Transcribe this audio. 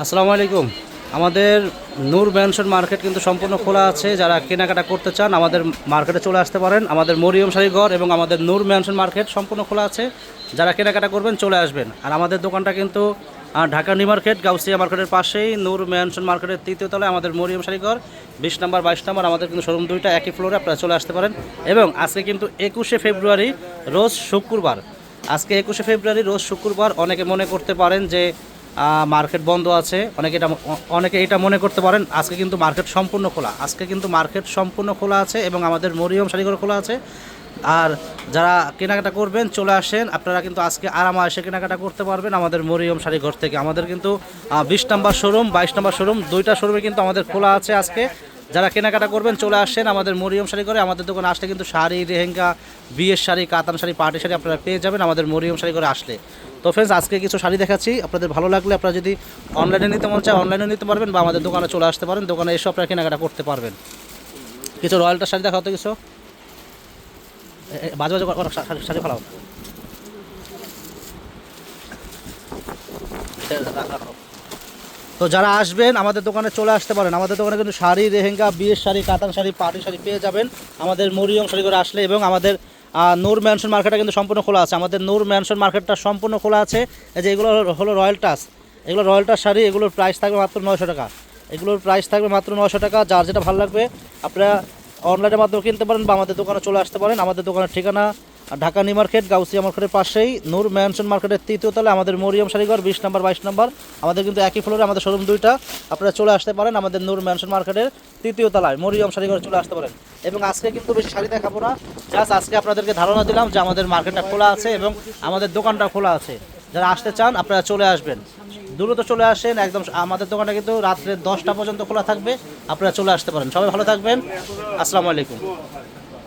আসসালামু আলাইকুম। আমাদের নূর ম্যানশন মার্কেট কিন্তু সম্পূর্ণ খোলা আছে। যারা কেনাকাটা করতে চান, আমাদের মার্কেটে চলে আসতে পারেন। আমাদের মরিয়ম শাড়িঘর এবং আমাদের নূর ম্যানশন মার্কেট সম্পূর্ণ খোলা আছে। যারা কেনাকাটা করবেন, চলে আসবেন। আর আমাদের দোকানটা কিন্তু ঢাকা নিউ মার্কেট, গাউসিয়া মার্কেটের পাশেই। নূর ম্যানশন মার্কেটের তৃতীয় তলায় আমাদের মরিয়ম শাড়িঘর বিশ নাম্বার, বাইশ নাম্বার, আমাদের কিন্তু শোরুম দুইটা একই ফ্লোরে আপনারা চলে আসতে পারেন। এবং আজকে কিন্তু একুশে ফেব্রুয়ারি, রোজ শুক্রবার। আজকে একুশে ফেব্রুয়ারি, রোজ শুক্রবার অনেকে মনে করতে পারেন যে মার্কেট বন্ধ আছে। অনেকে এটা অনেকে এটা মনে করতে পারেন, আজকে কিন্তু মার্কেট সম্পূর্ণ খোলা। আজকে কিন্তু মার্কেট সম্পূর্ণ খোলা আছে এবং আমাদের মরিয়ম শাড়িঘর খোলা আছে। আর যারা কেনাকাটা করবেন, চলে আসেন, আপনারা কিন্তু আজকে আরামা এসে কেনাকাটা করতে পারবেন আমাদের মরিয়ম শাড়িঘর থেকে। আমাদের কিন্তু বিশ নাম্বার শোরুম বাইশ নাম্বার শোরুম দুইটা শোরুমে কিন্তু আমাদের খোলা আছে আজকে। যারা কেনাকাটা করবেন, চলে আসেন আমাদের মরিয়ম শাড়ি করে আমাদের দোকানে আসলে কিন্তু শাড়ি রেহেঙ্গা বিয়ের শাড়ি, কাতান শাড়ি, পার্টি শাড়ি আপনারা পেয়ে যাবেন আমাদের মরিয়ম শাড়ি করে আসলে। তো ফ্রেন্ডস আজকে কিছু শাড়ি দেখাচ্ছি। আপনাদের ভালো লাগলে আপনারা যদি অনলাইনে নিতে মন চায় অনলাইনে নিতে পারবেন বা আমাদের দোকানে চলে আসতে পারেন। দোকানে এসে আপনারা কেনাকাটা করতে পারবেন। কিছু রয়্যালটার শাড়ি দেখাও তো কিছু। বাজে বাজে শাড়ি- ফেলাও। রাখো। তো যারা আসবেন, আমাদের দোকানে চলে আসতে পারেন। আমাদের দোকানে কিন্তু শাড়ি, লেহেঙ্গা, বিয়ের শাড়ি, কাতান শাড়ি পাটি শাড়ি পেয়ে যাবেন। আমাদের মরিয়ম শাড়ি করে আসলে এবং আমাদের নূর ম্যানশন মার্কেটটা কিন্তু সম্পূর্ণ খোলা আছে। আমাদের নূর ম্যানশন মার্কেটটা সম্পূর্ণ খোলা আছে। যে এগুলো হলো- রয়্যাল টাস। এগুলো রয়্যাল টাস শাড়ি, এগুলোর প্রাইস থাকবে মাত্র নয়শো টাকা। এগুলোর প্রাইস থাকবে মাত্র নয়শো টাকা। যার যেটা ভালো লাগবে, আপনারা অনলাইনের মাধ্যমে কিনতে পারেন বা আমাদের দোকানে চলে আসতে পারেন। আমাদের দোকানের ঠিকানা ঢাকা নিউ মার্কেট, গাউসিয়া মার্কেটের পাশেই নূর ম্যানশন মার্কেটের তৃতীয় তলে আমাদের মরিয়ম শাড়িঘর বিশ নাম্বার, বাইশ নাম্বার, আমাদের কিন্তু একই ফ্লোরে আমাদের শোরুম দুইটা। আপনারা চলে আসতে পারেন আমাদের নূর ম্যানশন মার্কেটের তৃতীয় তলায়। মরিয়ম শাড়িঘর চলে আসতে পারেন। এবং আজকে কিন্তু বেশি শাড়ি দেখাবো না। জাস্ট আজকে আপনাদেরকে ধারণা দিলাম যে আমাদের মার্কেটটা খোলা আছে এবং আমাদের দোকানটা খোলা আছে। যারা আসতে চান, আপনারা চলে আসবেন। দ্রুত চলে আসেন, একদম আমাদের দোকানটা কিন্তু রাত্রে দশটা পর্যন্ত খোলা থাকবে। আপনারা চলে আসতে পারেন। সবাই ভালো থাকবেন। আসসালামু আলাইকুম।